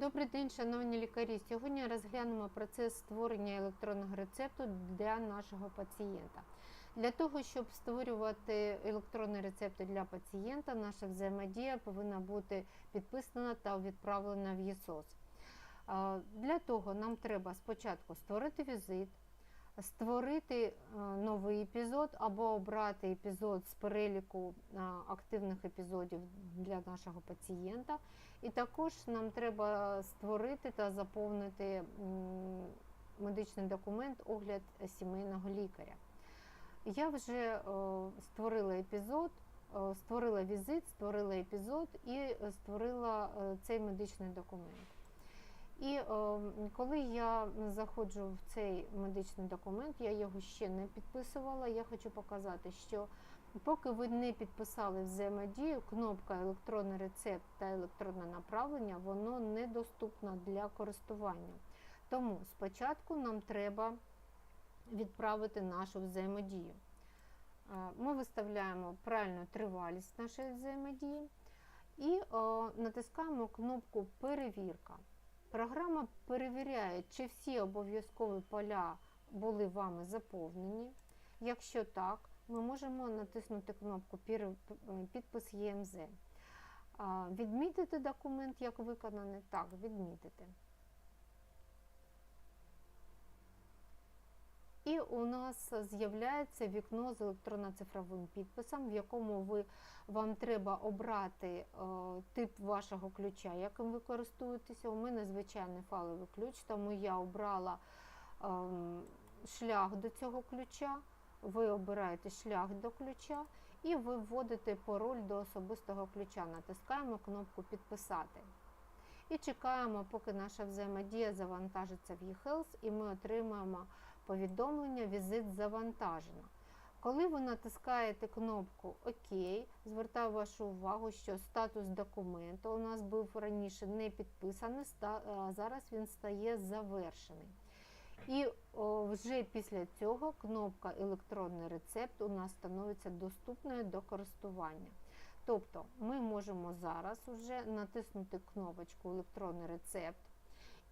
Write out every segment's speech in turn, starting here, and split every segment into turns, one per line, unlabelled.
Добрий день, шановні лікарі. Сьогодні розглянемо процес створення електронного рецепту для нашого пацієнта. Для того, щоб створювати електронні рецепти для пацієнта, наша взаємодія повинна бути підписана та відправлена в ЄСОС. Для того нам треба спочатку створити візит, створити е, новий епізод або обрати епізод з переліку е, активних епізодів для нашого пацієнта. І також нам треба створити та заповнити медичний документ огляд сімейного лікаря. Я вже е, створила епізод, створила візит, створила епізод і створила цей медичний документ. І е, коли я заходжу в цей медичний документ, я його ще не підписувала. Я хочу показати, що поки ви не підписали взаємодію, кнопка електронний рецепт та електронне направлення, воно недоступно для користування. Тому спочатку нам треба відправити нашу взаємодію. Е, Ми виставляємо правильну тривалість нашої взаємодії і е, натискаємо кнопку Перевірка. Програма перевіряє, чи всі обов'язкові поля були вами заповнені. Якщо так, ми можемо натиснути кнопку Підпис ЄМЗ. Відмітити документ як виконаний? Так, відмітити. І у нас з'являється вікно з електронно-цифровим підписом, в якому ви, вам треба обрати е, тип вашого ключа, яким ви користуєтеся. У мене звичайний файловий ключ, тому я обрала ем, шлях до цього ключа. Ви обираєте шлях до ключа і ви вводите пароль до особистого ключа. Натискаємо кнопку Підписати. І чекаємо, поки наша взаємодія завантажиться в eHealth, і ми отримаємо повідомлення Візит завантажено. Коли ви натискаєте кнопку ОК, звертаю вашу увагу, що статус документу у нас був раніше не підписаний, а зараз він стає завершений. І вже після цього кнопка електронний рецепт у нас становиться доступною до користування. Тобто ми можемо зараз вже натиснути кнопочку електронний рецепт.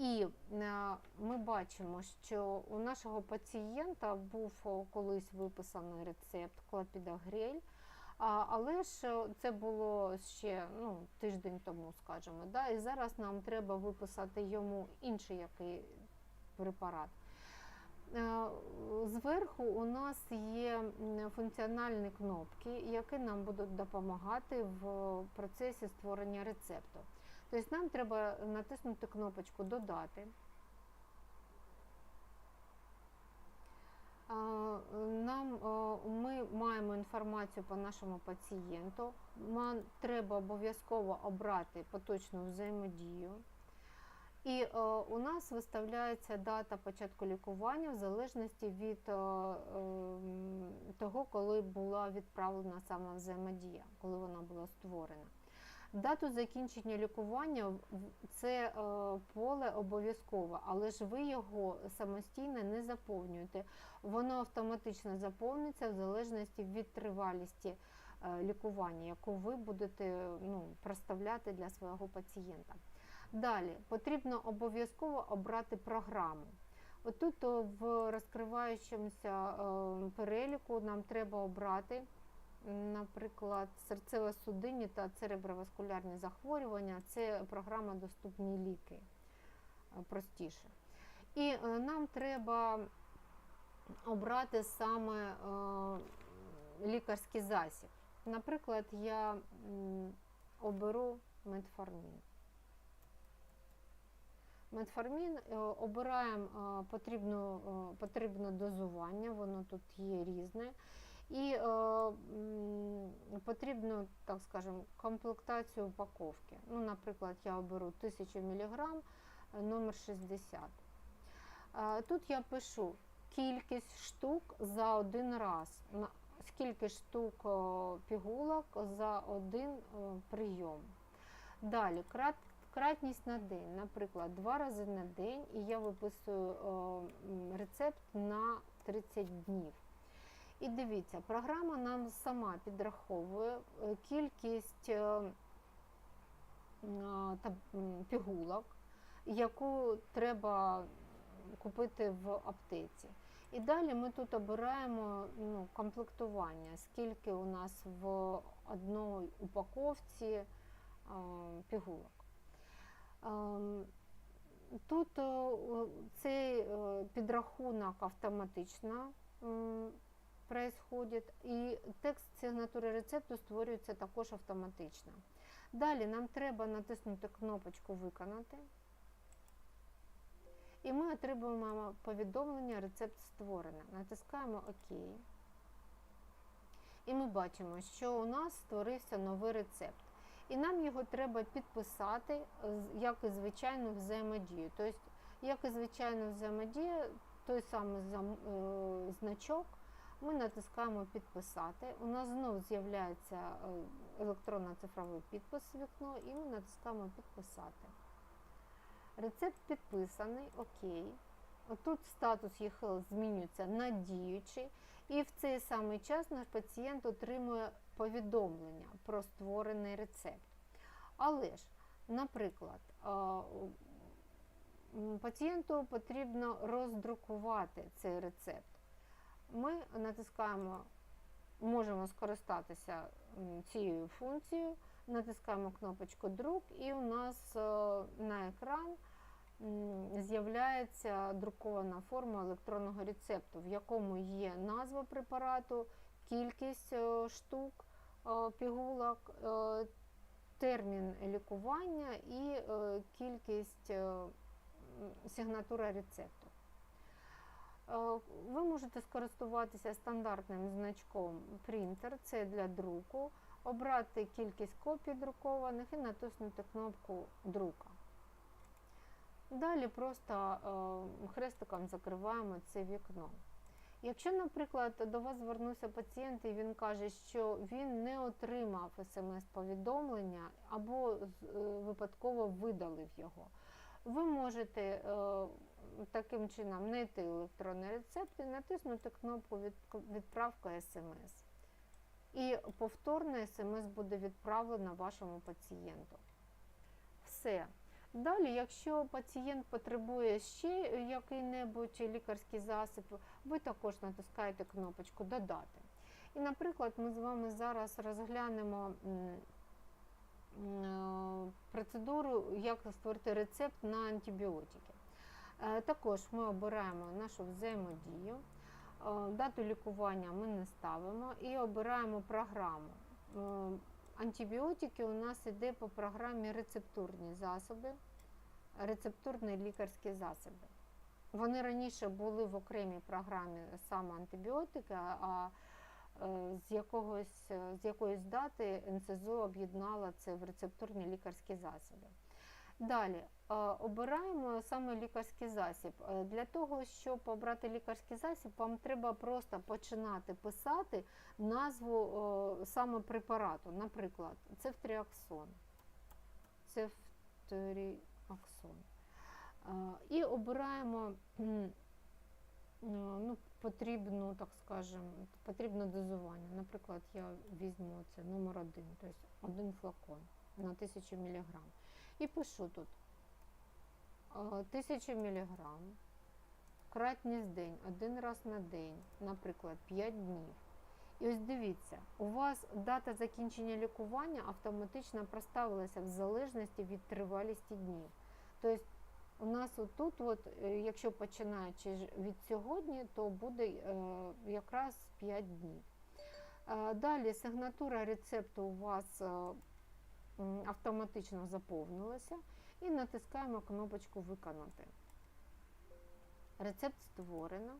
І е, ми бачимо, що у нашого пацієнта був колись виписаний рецепт клопідогрель, а, але ж е, це було ще ну, тиждень тому, скажімо. Да? І зараз нам треба виписати йому інший який препарат. Е, Зверху у нас є функціональні кнопки, які нам будуть допомагати в процесі створення рецепту. Тобто нам треба натиснути кнопочку Додати. Нам, ми маємо інформацію по нашому пацієнту. Нам треба обов'язково обрати поточну взаємодію. І у нас виставляється дата початку лікування в залежності від ем, того, коли була відправлена сама взаємодія, коли вона була створена. Дату закінчення лікування це е, поле обов'язково, але ж ви його самостійно не заповнюєте. Воно автоматично заповниться в залежності від тривалісті е, лікування, яку ви будете ну, проставляти для свого пацієнта. Далі потрібно обов'язково обрати програму. Отут в розкриваючомуся е, переліку нам треба обрати, наприклад, серцево-судинні та цереброваскулярні захворювання. Це програма Доступні ліки е, простіше. І е, нам треба обрати саме е, лікарський засіб. Наприклад, я оберу метформін. Метформін обираємо потрібне дозування, воно тут є різне. І е, м, потрібну, так скажемо, комплектацію упаковки. Ну, наприклад, я оберу 1000 мг номер 60. Е, Тут я пишу кількість штук за один раз. Скільки штук о, пігулок за один о, прийом. Далі крат, кратність на день, наприклад, два рази на день, і я виписую о, рецепт на 30 днів. І дивіться, програма нам сама підраховує е, кількість е, м, пігулок, яку треба купити в аптеці. І далі ми тут обираємо ну, комплектування, скільки у нас в одній упаковці е, пігулок. Ем, Тут е, цей е, підрахунок автоматично происходит, і текст сигнатури рецепту створюється також автоматично. Далі нам треба натиснути кнопочку Виконати. І ми отримуємо повідомлення Рецепт створений. Натискаємо ОК. І ми бачимо, що у нас створився новий рецепт. І нам його треба підписати, як і звичайну взаємодію. Тобто, як і звичайна взаємодія, той самий е, значок, ми натискаємо підписати. У нас знову з'являється е, електронно-цифровий підпис вікно, і ми натискаємо підписати. Рецепт підписаний, окей. Отут статус ЄХЛ змінюється на діючий, і в цей самий час наш пацієнт отримує повідомлення про створений рецепт. Але ж, наприклад, пацієнту потрібно роздрукувати цей рецепт. Ми натискаємо, можемо скористатися цією функцією, натискаємо кнопочку друк, і у нас е, на екран з'являється друкована форма електронного рецепту, в якому є назва препарату, кількість е, штук е, пігулок, термін лікування і кількість сигнатура рецепту. Можете скористуватися стандартним значком принтер, це для друку, обрати кількість копій друкованих і натиснути кнопку друка. Далі просто е, хрестиком закриваємо це вікно. Якщо, наприклад, до вас звернувся пацієнт і він каже, що він не отримав смс-повідомлення або е, випадково видалив його, ви можете е, таким чином знайти електронний рецепт і натиснути кнопку «Від- Відправка СМС. І повторне смс буде відправлено вашому пацієнту. Все. Далі, якщо пацієнт потребує ще який-небудь лікарський засіб, ви також натискаєте кнопочку Додати. І, наприклад, ми з вами зараз розглянемо процедуру, як створити рецепт на антибіотики. Е, Також ми обираємо нашу взаємодію, е, дату лікування ми не ставимо і обираємо програму. Е, Антибіотики у нас йде по програмі рецептурні засоби, рецептурні лікарські засоби. Вони раніше були в окремій програмі саме антибіотики, а е, з, якогось, е, з якоїсь дати НСЗО об'єднала це в рецептурні лікарські засоби. Далі е, обираємо саме лікарський засіб. Е, Для того, щоб обрати лікарський засіб, вам треба просто починати писати назву е, саме препарату. Наприклад, цефтріаксон. Цефтріаксон. Е, І обираємо е, ну, потрібну, так скажемо, потрібне дозування. Наприклад, я візьму це номер один, тобто один флакон на 1000 мг. І пишу тут е, 1000 мг, кратність день, один раз на день, наприклад, 5 днів. І ось дивіться, у вас дата закінчення лікування автоматично проставилася в залежності від тривалісті днів. Тобто у нас отут, от, е, якщо починаючи від сьогодні, то буде е, якраз 5 днів. Е, Далі сигнатура рецепту у вас автоматично заповнилася і натискаємо кнопочку Виконати. Рецепт створено.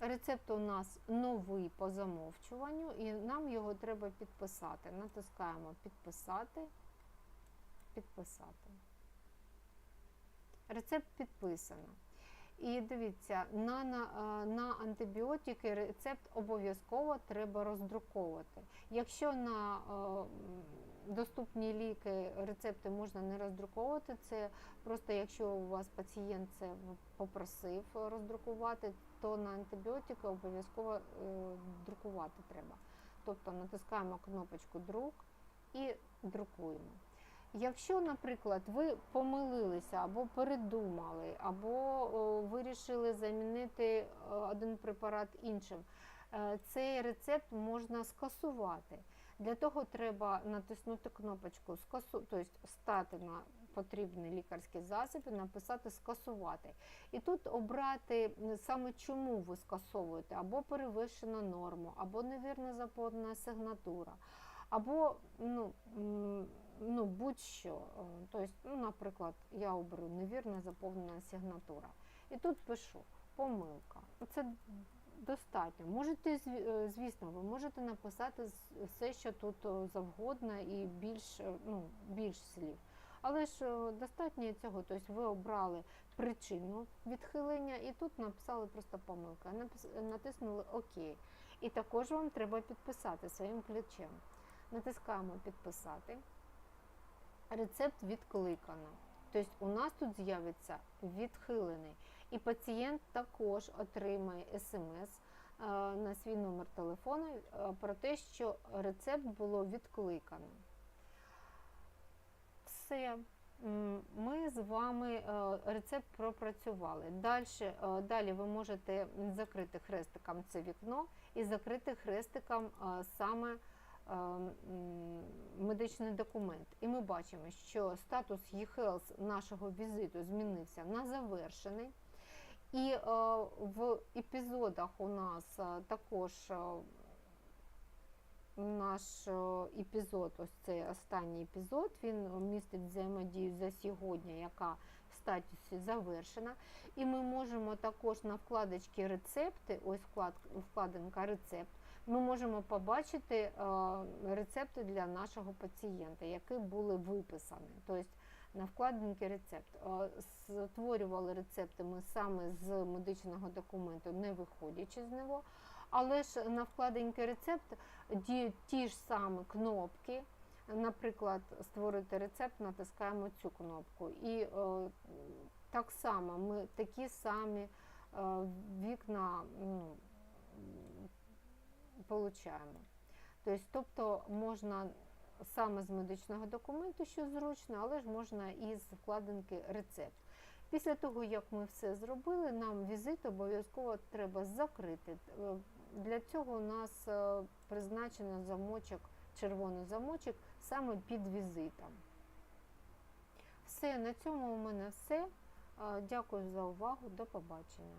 Рецепт у нас новий по замовчуванню, і нам його треба підписати. Натискаємо Підписати, підписати. Рецепт підписано. І дивіться, на, на, е, на антибіотики рецепт обов'язково треба роздруковувати. Якщо на е, доступні ліки рецепти можна не роздруковувати, це просто якщо у вас пацієнт це попросив роздрукувати, то на антибіотики обов'язково е, друкувати треба. Тобто натискаємо кнопочку друк і друкуємо. Якщо, наприклад, ви помилилися або передумали, або вирішили замінити е, один препарат іншим, е, цей рецепт можна скасувати. Для того треба натиснути кнопочку скасу, тобто стати на потрібний лікарський засіб і написати скасувати. І тут обрати саме чому ви скасовуєте, або перевищена норму, або невірно заповнена сигнатура, або ну, ну, будь-що. Е, Тобто, ну, наприклад, я оберу невірно заповнена сигнатура. І тут пишу помилка. Це достатньо. Можете, е, звісно, ви можете написати все, що тут е, завгодно, і більш, ну, більш слів. Але ж достатньо цього. Тобто ви обрали причину відхилення і тут написали просто помилка. Натиснули ОК. І також вам треба підписати своїм ключем. Натискаємо підписати. Рецепт відкликано. Тобто у нас тут з'явиться відхилений. І пацієнт також отримає смс е, на свій номер телефону е, про те, що рецепт було відкликано. Все. Ми з вами е, рецепт пропрацювали. Е, далі ви можете закрити хрестиком це вікно і закрити хрестиком саме медичний документ. І ми бачимо, що статус e-health нашого візиту змінився на завершений. І в епізодах у нас також наш епізод, ось цей останній епізод, він містить взаємодію за сьогодні, яка в статусі завершена. І ми можемо також на вкладочці рецепти, ось вклад, вкладинка рецепт, ми можемо побачити е, рецепти для нашого пацієнта, які були виписані. Тобто на вкладинці рецепт. Е, Створювали рецепти ми саме з медичного документу, не виходячи з нього. Але ж на вкладинці рецепт діють ті ж самі кнопки. Наприклад, створити рецепт, натискаємо цю кнопку. І е, так само ми такі самі е, вікна ну, получаємо. Тобто, тобто можна саме з медичного документу, що зручно, але ж можна і з вкладинки рецепт. Після того, як ми все зробили, нам візит обов'язково треба закрити. Е, Для цього у нас е, призначено замочок, червоний замочок саме під візитом. Все, на цьому у мене все. Е, Дякую за увагу. До побачення.